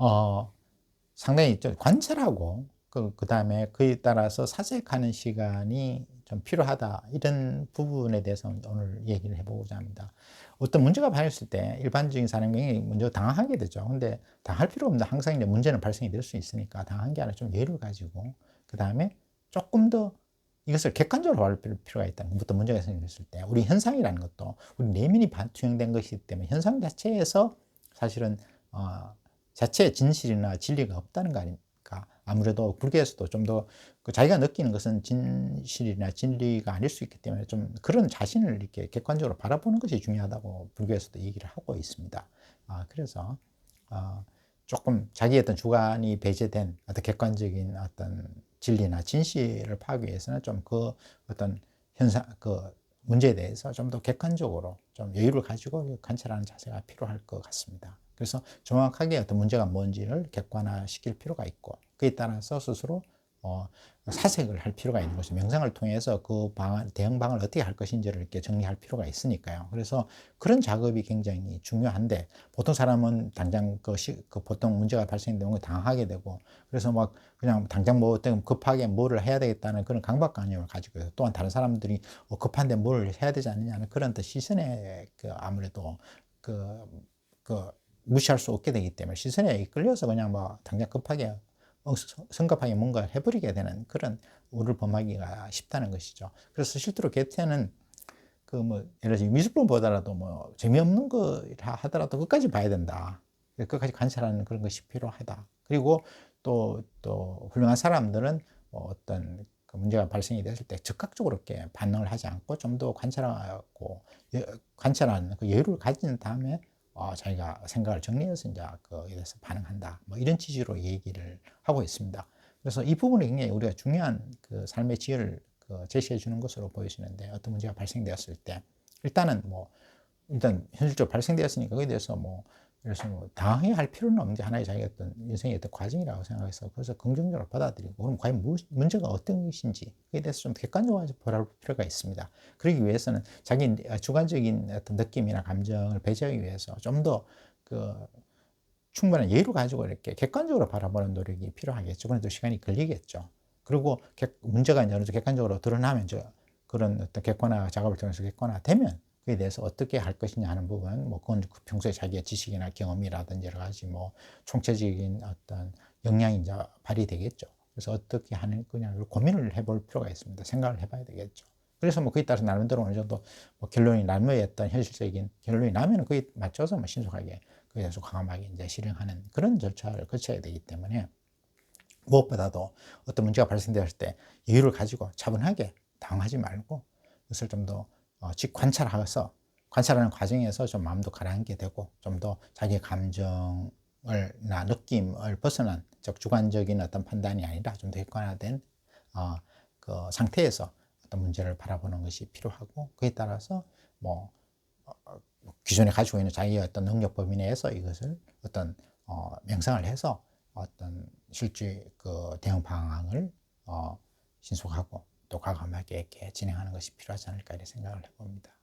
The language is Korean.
어, 상당히 좀 관찰하고 그, 그 다음에 그에 따라서 사색하는 시간이 좀 필요하다. 이런 부분에 대해서 오늘 얘기를 해보고자 합니다. 어떤 문제가 발생했을 때 일반적인 사람이 먼저 당황하게 되죠. 근데 당할 필요 없는데 항상 이제 문제는 발생이 될 수 있으니까 당한 게 아니라 좀 예를 가지고 그 다음에 조금 더 이것을 객관적으로 바라볼 필요가 있다는 것부터 문제가 생겼을 때 우리 현상이라는 것도 우리 내면이 투영된 것이기 때문에 현상 자체에서 사실은 어, 자체의 진실이나 진리가 없다는 거 아닙니까? 아무래도 불교에서도 좀 더그 자기가 느끼는 것은 진실이나 진리가 아닐 수 있기 때문에 좀 그런 자신을 이렇게 객관적으로 바라보는 것이 중요하다고 불교에서도 얘기를 하고 있습니다. 아, 그래서 어, 조금 자기의 어떤 주관이 배제된 어떤 객관적인 어떤 진리나 진실을 파악하기 위해서는 좀 그 어떤 현상, 그 문제에 대해서 좀 더 객관적으로 좀 여유를 가지고 관찰하는 자세가 필요할 것 같습니다. 그래서 정확하게 어떤 문제가 뭔지를 객관화시킬 필요가 있고 그에 따라서 스스로 어, 사색을 할 필요가 있는 것이죠. 명상을 통해서 그 방안, 대응 방을 어떻게 할 것인지를 이렇게 정리할 필요가 있으니까요. 그래서 그런 작업이 굉장히 중요한데 보통 사람은 당장 그, 시, 그 보통 문제가 발생되면 당하게 되고 그래서 막 그냥 당장 뭐 급하게 뭐를 해야 되겠다는 그런 강박관념을 가지고 있어요. 또한 다른 사람들이 어, 급한데 뭘 해야 되지 않느냐는 그런 또 시선에 그 아무래도 그, 그 무시할 수 없게 되기 때문에 시선에 이끌려서 그냥 뭐 당장 급하게 어, 성급하게 뭔가 해버리게 되는 그런 우를 범하기가 쉽다는 것이죠. 그래서 실제로 개태는 그 뭐 예를 들어 미술품 보더라도 뭐 재미없는 거 하더라도 끝까지 봐야 된다. 끝까지 관찰하는 그런 것이 필요하다. 그리고 또 또 훌륭한 사람들은 뭐 어떤 그 문제가 발생이 됐을 때 즉각적으로 이렇게 반응을 하지 않고 좀 더 관찰하고 관찰하는 그 여유를 가진 다음에 어, 자기가 생각을 정리해서 이제 그에 대해서 반응한다. 뭐 이런 취지로 얘기를 하고 있습니다. 그래서 이 부분이 굉장히 우리가 중요한 그 삶의 지혜를 그 제시해 주는 것으로 보여지는데 어떤 문제가 발생되었을 때 일단은 뭐 일단 현실적으로 발생되었으니까 그에 대해서 뭐 그래서 뭐 당황해야 할 필요는 없는데 하나의 자기 어떤 인생의 어떤 과정이라고 생각해서 그래서 긍정적으로 받아들이고 그럼 과연 무, 문제가 어떤 것인지 그에 대해서 좀 객관적으로 바라볼 필요가 있습니다. 그러기 위해서는 자기 주관적인 어떤 느낌이나 감정을 배제하기 위해서 좀 더 그 충분한 예의를 가지고 이렇게 객관적으로 바라보는 노력이 필요하겠죠. 그런데 시간이 걸리겠죠. 그리고 문제가 어느 정도 객관적으로 드러나면 저 그런 어떤 객관화 작업을 통해서 객관화되면 그에 대해서 어떻게 할 것이냐 하는 부분, 뭐 그건 그 평소에 자기의 지식이나 경험이라든지 여러 가지 뭐 총체적인 어떤 역량이 이제 발휘되겠죠. 그래서 어떻게 하는 거냐를 고민을 해볼 필요가 있습니다. 생각을 해봐야 되겠죠. 그래서 뭐 그에 따라서 나름대로 어느 정도 뭐 결론이 나무였던 현실적인 결론이 나면 그에 맞춰서 뭐 신속하게 그에 대해서 과감하게 이제 실행하는 그런 절차를 거쳐야 되기 때문에 무엇보다도 어떤 문제가 발생되었을 때 여유를 가지고 차분하게 당하지 말고 그것을 좀더 어, 즉 관찰하서 관찰하는 과정에서 좀 마음도 가라앉게 되고 좀 더 자기의 감정을 나 느낌을 벗어난 즉 주관적인 어떤 판단이 아니라 좀 더 객관화된 어, 그 상태에서 어떤 문제를 바라보는 것이 필요하고 그에 따라서 뭐 어, 뭐 기존에 가지고 있는 자기의 어떤 능력 범위 내에서 이것을 어떤 어, 명상을 해서 어떤 실제 그 대응 방향을 어, 신속하고 또 과감하게 이렇게 진행하는 것이 필요하지 않을까 이렇게 생각을 해봅니다.